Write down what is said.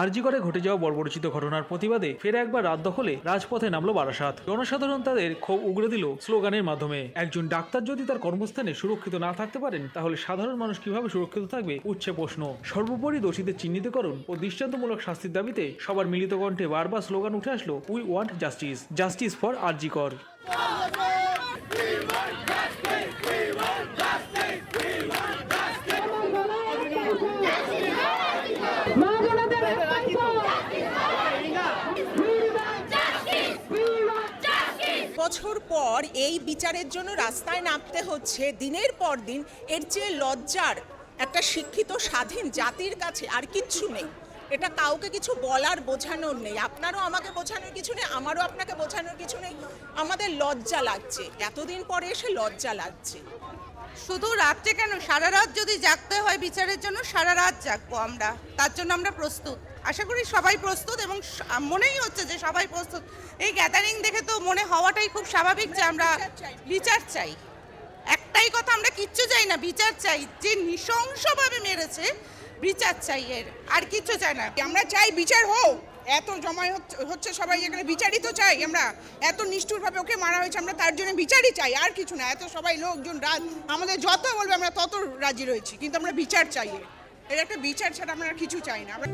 আরজিগড়ে ঘটে যাওয়া বর্বরচিত ঘটনার প্রতিবাদে ফের একবার রাত দখলে রাজপথে নামলো বারাসাত। জনসাধারণ তাদের ক্ষোভ উগড়ে দিল স্লোগানের মাধ্যমে। একজন ডাক্তার যদি তার কর্মস্থানে সুরক্ষিত না থাকতে পারেন, তাহলে সাধারণ মানুষ কীভাবে সুরক্ষিত থাকবে? উচ্ছে প্রশ্ন। সর্বোপরি দোষীদের চিহ্নিতকরণ ও দৃষ্টান্তমূলক শাস্তির দাবিতে সবার মিলিত কণ্ঠে বারবার স্লোগান উঠে আসলো we want justice. Justice for RG Kar. বছর পর এই বিচারের জন্য রাস্তায় নামতে হচ্ছে। দিনের পর দিন এর চেয়ে লজ্জার একটা শিক্ষিত স্বাধীন জাতির কাছে আর কিচ্ছু নেই। এটা কাউকে কিছু বলার বোঝানোর নেই। আপনারও আমাকে বোঝানোর কিছু নেই, আমারও আপনাকে বোঝানোর কিছু নেই। আমাদের লজ্জা লাগছে। এতদিন পরে এসে লজ্জা লাগছে। শুধু রাত্রে কেন? সারা রাত যদি জাগতে হয় বিচারের জন্য সারা রাত জাগবো আমরা। তার জন্য আমরা প্রস্তুত। আশা করি সবাই প্রস্তুত এবং মনেই হচ্ছে যে সবাই প্রস্তুত। এই গ্যাদারিং দেখে তো মনে হওয়াটাই খুব স্বাভাবিক যে আমরা বিচার চাই। একটাই কথা আমরা কিচ্ছু চাই না বিচার চাই। যে নৃশংসভাবে মেরেছে বিচার চাই এর। আর কিচ্ছু চাই না। আমরা চাই বিচার হোক। এত জমায় হচ্ছে- সবাই, এখানে বিচারই তো চাই আমরা। এত নিষ্ঠুরভাবে ওকে মারা হয়েছে, আমরা তার জন্য বিচারই চাই, আর কিছু না। এত সবাই লোকজন রাজ আমাদের যত বলবে, আমরা তত রাজি রয়েছি, কিন্তু আমরা বিচার চাই এর। একটা বিচার ছাড়া আমরা কিছু চাই না। আমরা